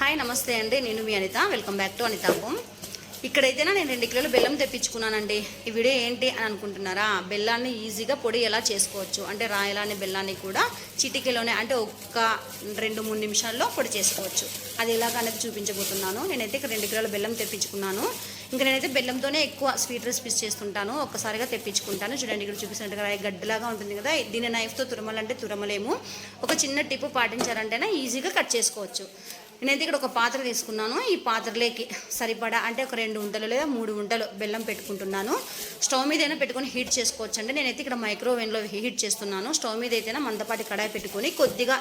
Hi నమస్తే అండి. నేను మీ Anitha. Welcome back to Anitha home ఇక్కడైతేనా నేను రెండు కిలోలు బెల్లం తెప్పించుకున్నానండి. ఈ వీడియో ఏంటి అని అనుకుంటున్నారా? బెల్లాన్ని ఈజీగా పొడి ఎలా చేసుకోవచ్చు? అంటే రాయలాని బెల్లాన్ని కూడా చిటికీలోనే అంటే ఒక్క రెండు మూడు నిమిషాల్లో పొడి చేసుకోవచ్చు. అది ఎలాగ అనేది చూపించబోతున్నాను. నేనైతే ఇక్కడ రెండు కిలోల బెల్లం తెప్పించుకున్నాను. ఇంకా నేనైతే బెల్లంతోనే ఎక్కువ స్వీట్ రెసిపీస్ చేస్తుంటాను. ఒక్కసారిగా తెప్పించుకుంటాను. చూడండి ఇక్కడ చూపిస్తున్నట్టుగా గడ్డలాగా ఉంటుంది కదా? దీని నైఫ్తో తురమలంటే తురమలేము. ఒక చిన్న టిప్పు పాటించారంటేనే ఈజీగా కట్ చేసుకోవచ్చు. నేనైతే ఇక్కడ ఒక పాత్ర తీసుకున్నాను. ఈ పాత్రలోకి సరిపడా అంటే ఒక రెండు ఉంటలు లేదా మూడు ఉంటలు బెల్లం పెట్టుకుంటున్నాను. స్టవ్ మీద అయినా పెట్టుకొని హీట్ చేసుకోవచ్చు అంటే నేనైతే ఇక్కడ మైక్రోవేవ్లో హీట్ చేస్తున్నాను. స్టవ్ మీద అయితేనే మందపాటి కడాయి పెట్టుకొని కొద్దిగా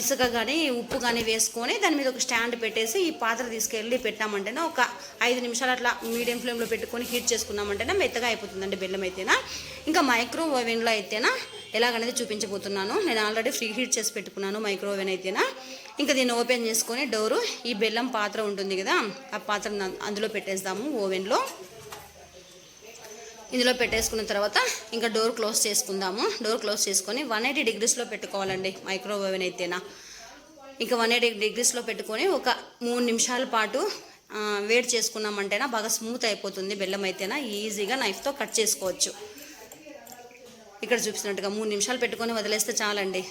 ఇసుక కానీ ఉప్పు కానీ వేసుకొని దాని మీద ఒక స్టాండ్ పెట్టేసి ఈ పాత్ర తీసుకెళ్ళి పెట్టామంటేనే ఒక ఐదు నిమిషాలు అట్లా మీడియం ఫ్లేమ్లో పెట్టుకొని హీట్ చేసుకున్నామంటేనే మెత్తగా అయిపోతుందండి బెల్లం అయితేనా. ఇంకా మైక్రో ఓవెన్లో అయితేనా ఎలాగనేది చూపించబోతున్నాను. నేను ఆల్రెడీ ఫ్రీ హీట్ చేసి పెట్టుకున్నాను మైక్రోవేవ్ అయితేనా. ఇంకా దీన్ని ఓపెన్ చేసుకొని డోరు ఈ బెల్లం పాత్ర ఉంటుంది కదా ఆ పాత్ర అందులో పెట్టేద్దాము ఓవెన్లో ఇందులో పెట్టేసుకున్న తర్వాత ఇంకా డోర్ క్లోజ్ చేసుకుందాము. డోర్ క్లోజ్ చేసుకొని వన్ ఎయిటీ డిగ్రీస్లో పెట్టుకోవాలండి మైక్రో ఓవెన్ అయితేనా. ఇంకా వన్ ఎయిటీ డిగ్రీస్లో పెట్టుకొని ఒక మూడు నిమిషాల పాటు వేడి చేసుకున్నామంటేనా బాగా స్మూత్ అయిపోతుంది బెల్లం అయితేనా. ఈజీగా నైఫ్తో కట్ చేసుకోవచ్చు. ఇక్కడ చూపిస్తున్నట్టుగా మూడు నిమిషాలు పెట్టుకొని వదిలేస్తే చాలండి.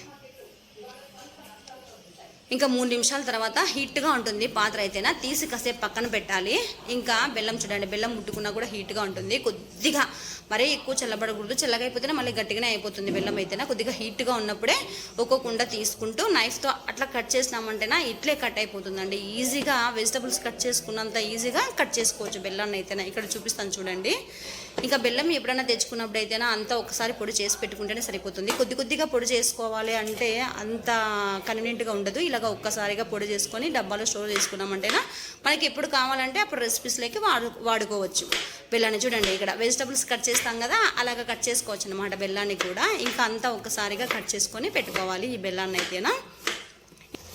ఇంకా మూడు నిమిషాల తర్వాత హీట్గా ఉంటుంది పాత్ర అయితేనా. తీసి కాసేపు పక్కన పెట్టాలి. ఇంకా బెల్లం చూడండి బెల్లం ముట్టుకున్నా కూడా హీట్గా ఉంటుంది. కొద్దిగా మరీ ఎక్కువ చల్లబడకూడదు. చల్లగా మళ్ళీ గట్టిగానే అయిపోతుంది బెల్లం అయితేనా. కొద్దిగా హీట్గా ఉన్నప్పుడే ఒక్కొక్కండ తీసుకుంటూ నైఫ్తో అట్లా కట్ చేసినామంటేనా ఇట్లే కట్ అయిపోతుందండి. ఈజీగా వెజిటబుల్స్ కట్ చేసుకున్నంత ఈజీగా కట్ చేసుకోవచ్చు బెల్లాన్ని అయితేనా. ఇక్కడ చూపిస్తాను చూడండి. ఇంకా బెల్లం ఎప్పుడైనా తెచ్చుకున్నప్పుడు అయితేనా అంతా ఒకసారి పొడి చేసి పెట్టుకుంటేనే సరిపోతుంది. కొద్ది కొద్దిగా పొడి చేసుకోవాలి అంటే అంత కన్వీనియంట్గా ఉండదు. ఇలాగ ఒక్కసారిగా పొడి చేసుకొని డబ్బాలో స్టోర్ చేసుకున్నామంటేనా మనకి ఎప్పుడు కావాలంటే అప్పుడు రెసిపీస్లోకి వాడు వాడుకోవచ్చు. బెల్లాన్ని చూడండి ఇక్కడ వెజిటబుల్స్ కట్ చేస్తాం కదా అలాగ కట్ చేసుకోవచ్చు అనమాట బెల్లాన్ని కూడా. ఇంకా అంతా ఒక్కసారిగా కట్ చేసుకొని పెట్టుకోవాలి ఈ బెల్లాన్ని అయితేనా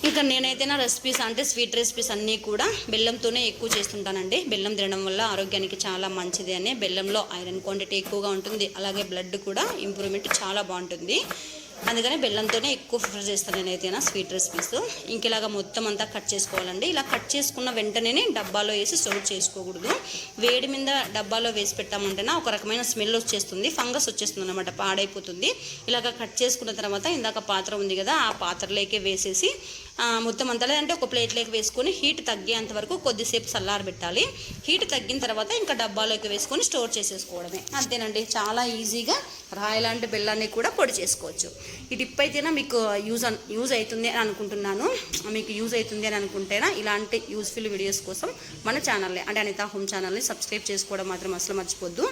ఇంకా నేనైతే నా రెసిపీస్ అంటే స్వీట్ రెసిపీస్ అన్నీ కూడా బెల్లంతోనే ఎక్కువ చేస్తుంటానండి. బెల్లం తినడం వల్ల ఆరోగ్యానికి చాలా మంచిది అని బెల్లంలో ఐరన్ క్వాంటిటీ ఎక్కువగా ఉంటుంది. అలాగే బ్లడ్ కూడా ఇంప్రూవ్మెంట్ చాలా బాగుంటుంది. అందుకని బెల్లంతోనే ఎక్కువ ప్రిఫర్ చేస్తాను నేనైతే నా స్వీట్ రెసిపీస్. ఇంక ఇలాగ మొత్తం అంతా కట్ చేసుకోవాలండి. ఇలా కట్ చేసుకున్న వెంటనే డబ్బాలో వేసి స్టోర్ చేసుకోకూడదు. వేడి మీద డబ్బాలో వేసి పెట్టామంటేనా ఒక రకమైన స్మెల్ వచ్చేస్తుంది ఫంగస్ వచ్చేస్తుంది అనమాట పాడైపోతుంది. ఇలాగ కట్ చేసుకున్న తర్వాత ఇందాక పాత్ర ఉంది కదా ఆ పాత్రలోకి వేసేసి మొత్తం అంతా లేదంటే ఒక ప్లేట్లోకి వేసుకొని హీట్ తగ్గేంత వరకు కొద్దిసేపు చల్లారబెట్టాలి హీట్ తగ్గిన తర్వాత ఇంకా డబ్బాలోకి వేసుకొని స్టోర్ చేసేసుకోవడమే. అంతేనండి. చాలా ఈజీగా రాయలాంటి బెల్లాన్ని కూడా పొడి చేసుకోవచ్చు. ఈ టిప్ అయితేనా మీకు యూజ్ అన్ యూజ్ అవుతుంది అని అనుకుంటున్నాను. మీకు యూజ్ అవుతుంది అని అనుకుంటేనా ఇలాంటి యూస్ఫుల్ వీడియోస్ కోసం మన ఛానల్ని అంటే అనితా హోమ్ ఛానల్ని సబ్స్క్రైబ్ చేసుకోవడం మాత్రం అసలు మర్చిపోద్దు.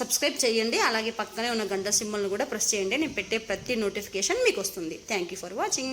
సబ్స్క్రైబ్ చేయండి. అలాగే పక్కనే ఉన్న గంట సింబల్ని కూడా ప్రెస్ చేయండి. నేను పెట్టే ప్రతి నోటిఫికేషన్ మీకు వస్తుంది. Thank you for watching